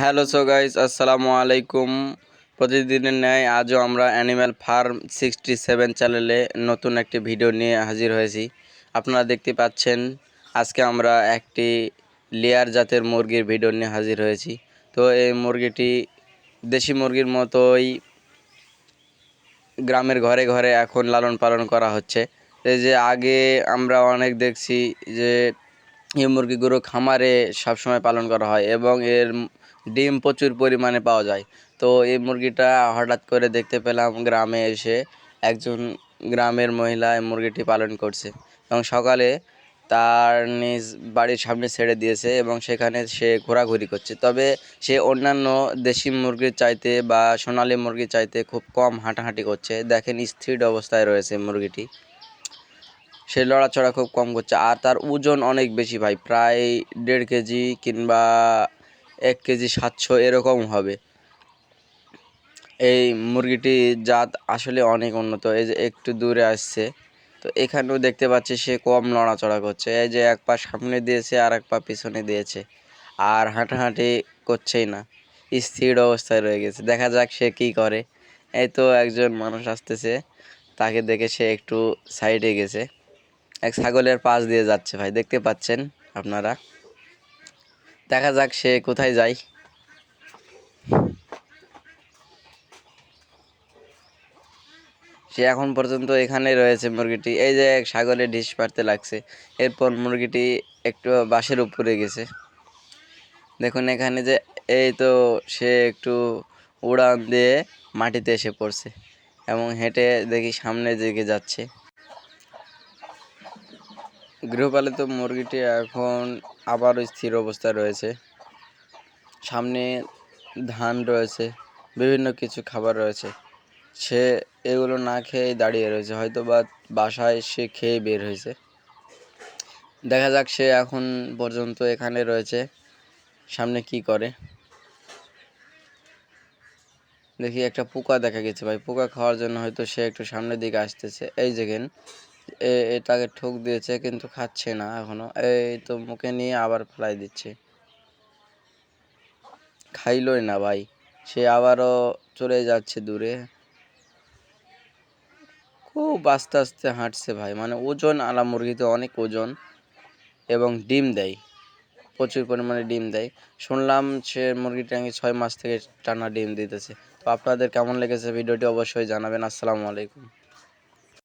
Hello so guys আসসালামু আলাইকুম প্রতিদিনের ন্যায় আজও আমরা অ্যানিম্যাল ফার্ম সিক্সটি সেভেন চ্যানেলে নতুন একটি ভিডিও নিয়ে হাজির হয়েছি। আপনারা দেখতে পাচ্ছেন, আজকে আমরা একটি লেয়ার জাতের মুরগির ভিডিও নিয়ে হাজির হয়েছি। তো এই মুরগিটি দেশি মুরগির মতোই গ্রামের ঘরে ঘরে এখন লালন পালন করা হচ্ছে। এই যে আগে আমরা অনেক দেখছি যে এই মুরগিগুলো খামারে সবসময় পালন করা হয় এবং এর ডিম প্রচুর পরিমাণে পাওয়া যায়। তো এই মুরগিটা হঠাৎ করে দেখতে পেলাম গ্রামে এসে একজন গ্রামের মহিলা এই মুরগিটি পালন করছে এবং সকালে তার নিজ বাড়ির সামনে ছেড়ে দিয়েছে এবং সেখানে সে ঘোরাঘুরি করছে। তবে সে অন্যান্য দেশি মুরগির চাইতে বা সোনালি মুরগির চাইতে খুব কম হাঁটাহাঁটি করছে। দেখেন স্থির অবস্থায় রয়েছে মুরগিটি। সে লড়াচড়া খুব কম করছে। আর তার ওজন অনেক বেশি ভাই, প্রায় দেড় কেজি কিংবা এক কেজি সাতশো এরকম হবে। এই মুরগিটির জাত আসলে অনেক উন্নত, এই যে একটু দূরে আসছে। তো এখানেও দেখতে পাচ্ছি সে কম নড়াচড়া করছে। এই যে এক পা সামনে দিয়েছে আর এক পা পিছনে দিয়েছে। আর হাঁটাহাঁটি করছেই না, স্থির অবস্থায় রয়ে গেছে। দেখা যাক সে কী করে। এই তো একজন মানুষ আসতেছে, তাকে দেখে সে একটু সাইডে গেছে। এক ছাগলের পাশ দিয়ে যাচ্ছে ভাই, দেখতে পাচ্ছেন আপনারা। দেখা যাক সে কোথায় যায়। সে এখন পর্যন্ত এখানে রয়েছে মুরগিটি। এই যে ছাগলে ঢিস পাড়তে লাগছে। এরপর মুরগিটি একটু বাঁশের উপরে গেছে। দেখুন এখানে যে এই তো সে একটু উড়ান দিয়ে মাটিতে এসে পড়ছে এবং হেঁটে দেখি সামনে দিকে যাচ্ছে। গৃহপালিত মুরগিটি এখন আবারও স্থির অবস্থায় রয়েছে। সামনে ধান রয়েছে, বিভিন্ন কিছু খাবার রয়েছে। সে এগুলো না খেয়েই দাঁড়িয়ে রয়েছে হয়তো বা বাসায় সে খেয়ে বের হয়েছে। দেখা যাক সে এখন পর্যন্ত এখানে রয়েছে, সামনে কি করে। দেখি একটা পোকা দেখা গেছে ভাই, পোকা খাওয়ার জন্য হয়তো সে একটু সামনের দিকে আসতেছে। এই দেখেন এটাকে ঠোক দিয়েছে কিন্তু খাচ্ছে না এখনও। এই তো মুখে নিয়ে আবার ফেলাই দিচ্ছে। খাইলই না ভাই, সে আবারও চলে যাচ্ছে দূরে। খুব আস্তে আস্তে হাঁটছে ভাই মানে ওজন আলা মুরগিতে অনেক ওজন এবং ডিম দেয়, প্রচুর পরিমাণে ডিম দেয়। শুনলাম সে মুরগিটা নাকি ছয় মাস থেকে টানা ডিম দিতেছে। তো আপনাদের কেমন লেগেছে? ভিডিওটি অবশ্যই জানাবেন। আসসালামু আলাইকুম।